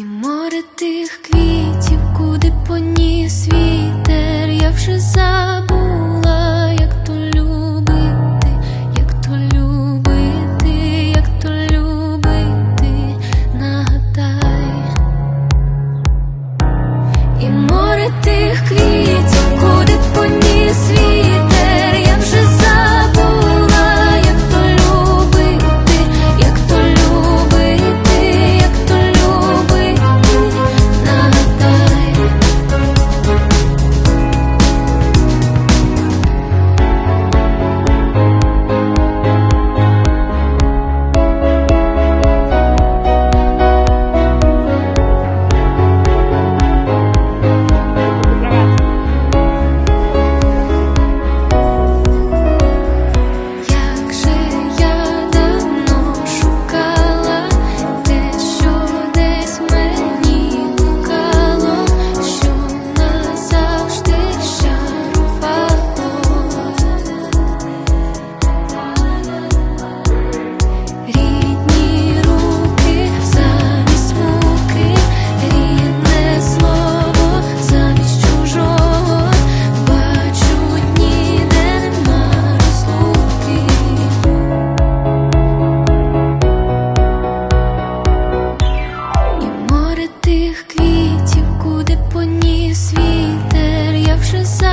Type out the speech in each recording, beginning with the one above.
І море тих квітів, куди поніс вітер, я вже забула Світер, вітер, як вже сам.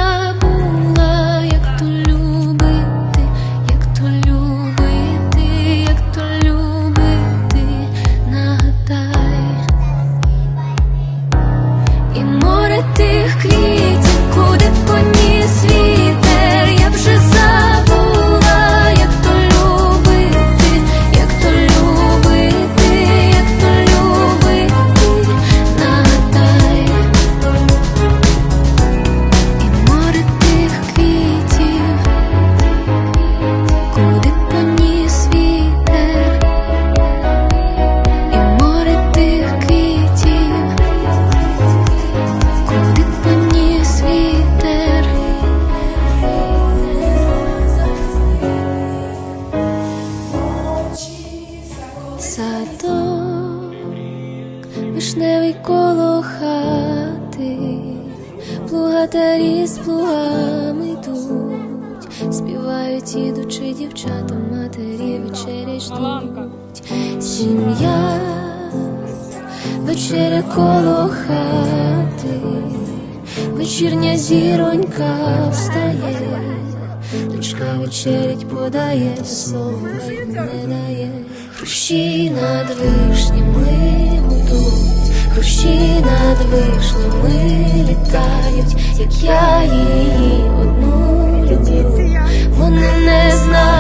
Золотарі з плугами йдуть, співають, ідучи дівчата, матері вечері ждуть. Сім'я вечеря коло хати, вечірня зіронька встає, дочка вечерять подає, слово не дає, Хрущі над вишнями тут душі над вишлими літають, як я її одну люблю. Вони не знають.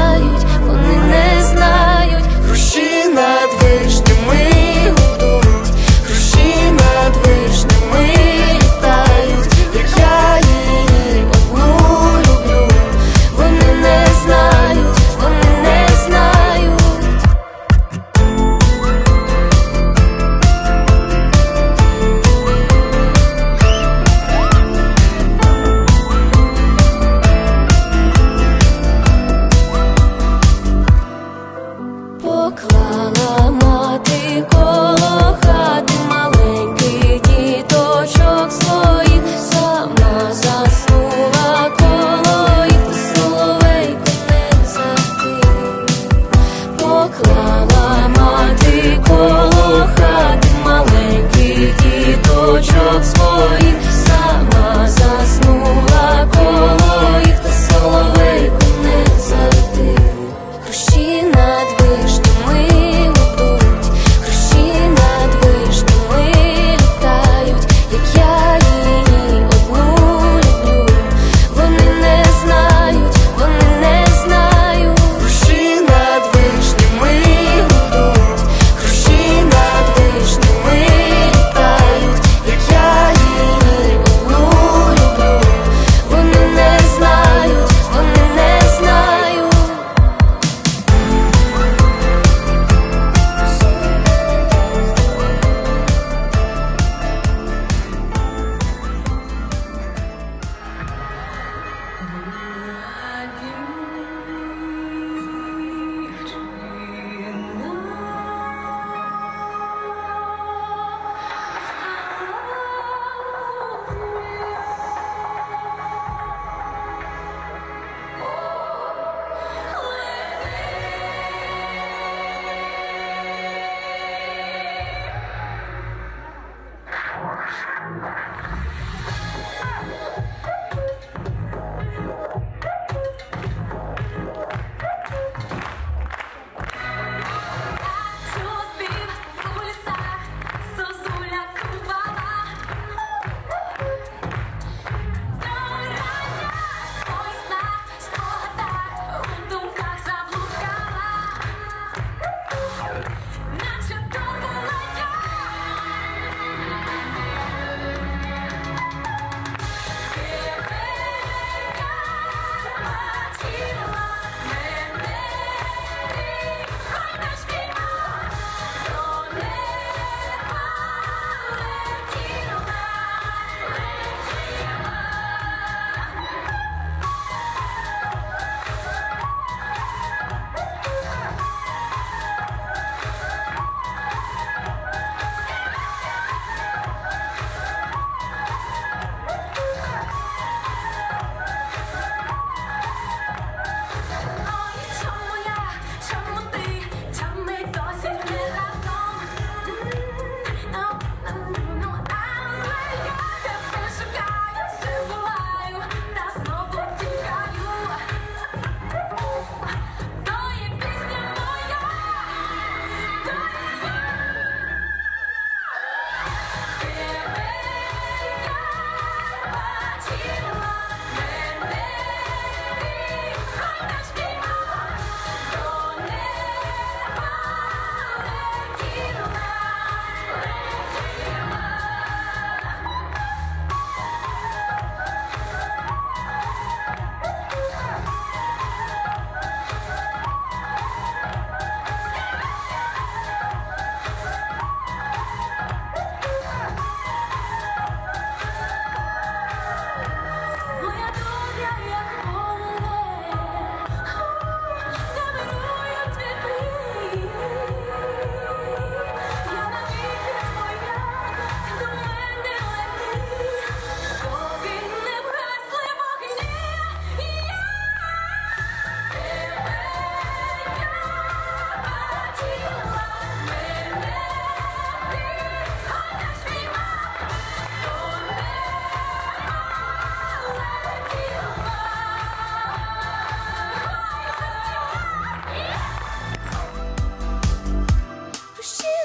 she